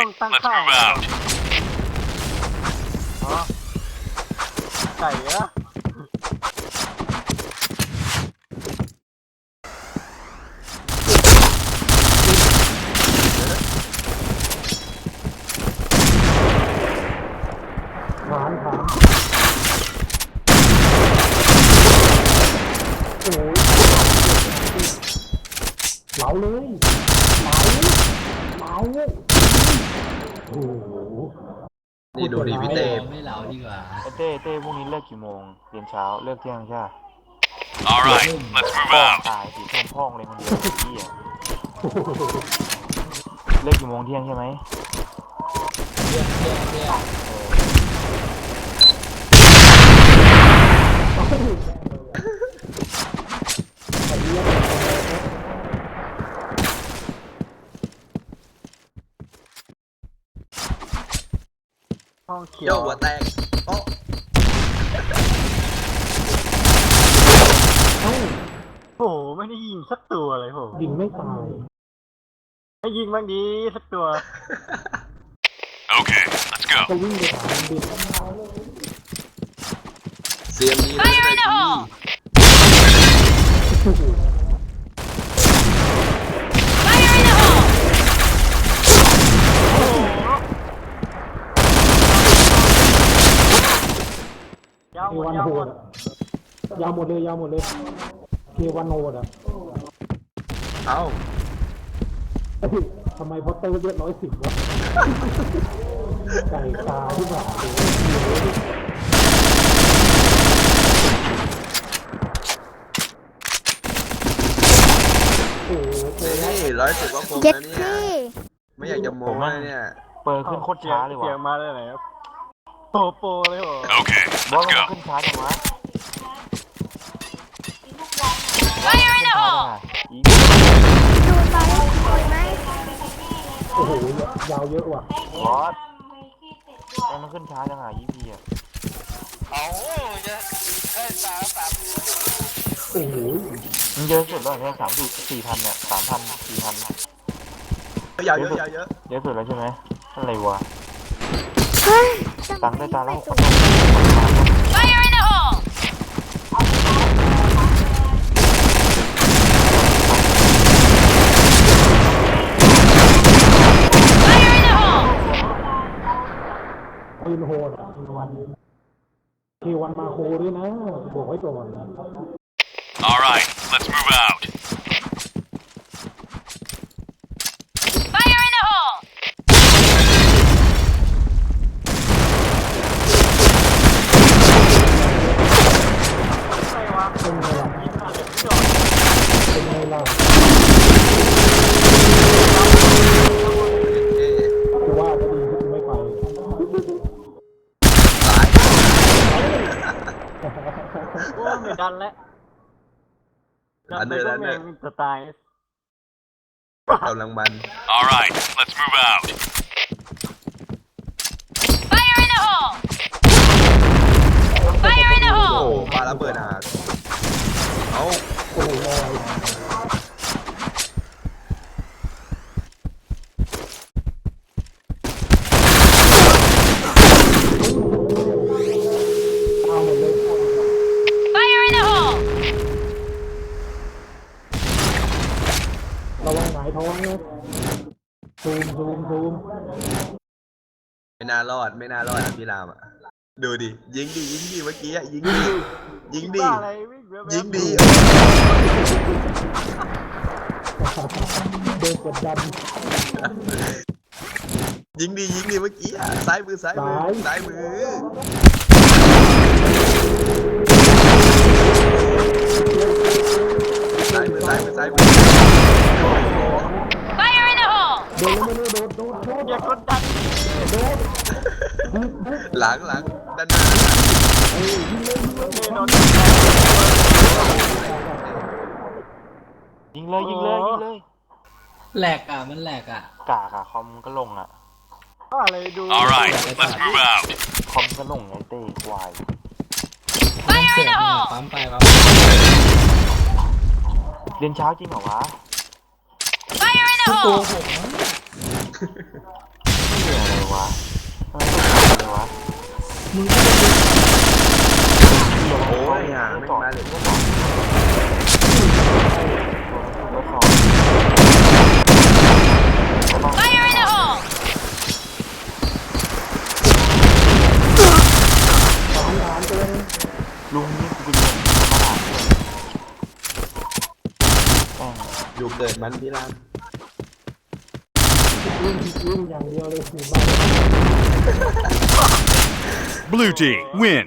ต้องตั้ง Let's ค่า move out. อ๋อไก่เหรอฐานฐาน โอ้ยเหลาเลยเหลาเหลาโอ้โหนี่ดูดิพี่เต้ไม่เหลาดีกว่าไอ้เต้เต้พรุ่งนี้เลิกกี่โมงเรียนเช้าเลิกเที่ยงใช่ไหม All right, let's move พ่อง out. ตายสิเพื่อนพ่องเลยคนเดียวไอ้เหี้ยเลิกกี่โมงเที่ยงใช่ไหมเรียกเรียกเรียก ห้องเขียโยวหัวแตกโอ้โอ้โหไม่ได้ยิงสักตัวเลยโหยิงไม่ตายให้ยิงบ้างดีสักตัว Okay, let's go. ก็วิ่งไปหามันดิเสียงดีเลยเลยพี่ ยา วเคหมดวันยาวโหหมดดอะยาวหมดเลยยาวหมดเลยเควันโหดอะเอ้าเอ้ยทำไมพอเตอร์เยอะร้อยสิบวะ ไก่ตาที่แบบโอ้โหโอ้โหเจอแล้วนี่ร้อยสิบก็คมเจ็ดนะเนี่ยพี่ ไม่อยากจะโม้เลยเนี่ย เปิดขึ้นโคตรช้าเลยว่ะ เสียงมาได้ไหนครับ โปโปเลยว่ะ Okay, บอส let's มัน go. ขึ้นช้าจังวะ Fire in the hole ดูตอนนี้สวยไหมโอ้โหยาวเยอะว่ะบอสแต่มันขึ้นช้าจังอะยี่พีอะโอ้โหมันเยอะสุดแล้วเนี่ยสามสี่สี่พันเนี่ยสามพันสี่พันยาวเยอะยาวเยอะเยอะสุดแล้วใช่ไหมอะไรวะ เฮ้ยตังค์ได้ตาละหกพัน Fire in the hole! ปืนโหดอะวันเควันมาโคด้วยนะบอกไว้ก่อน All right, let's move out. Ano, ano? Tatayas. Ikaw lang man. Alright, let's move out. ระวังหงายท้องนะซูมซูมซูมไม่น่ารอดไม่น่ารอดอะพี่รามอะดูดิยิงดิยิงดิเมื่อกี้อะยิงดิยิงดิบ้าอะไรวิ่งแบบยิงดิโดนกดดันยิงดิยิงดิเมื่อกี้อะซ้ายมือซ้ายมือซ้าย ซ้ายมือซ้ายมือซ้ายมือซ้ายมือ Fire in the hole! โดนแล้วไม่รู้โดนโดนโดนอย่ากดดันหลังหลังด้านหน้ายิงเลยยิงเลยยิงเลยแหลกอะมันแหลกอะกากอะคอมก็ลงอะอะไรดู All right, let's move out. คอมก็ลงไงเต้ควาย Fire เสี in ย the ง hole! ปั๊มไปปั๊ม เรียนเช้าจริงเหรอวะ Fire in the โหกนอะไรวะทำไอะไรวะมึงก็จะดูอโอ้ยไม่มาเลยก็บต่อบลุง เดินมันที่ร้านวิ่งวิ่งอย่างเดียวเลยถึงบ้าน Blue team win.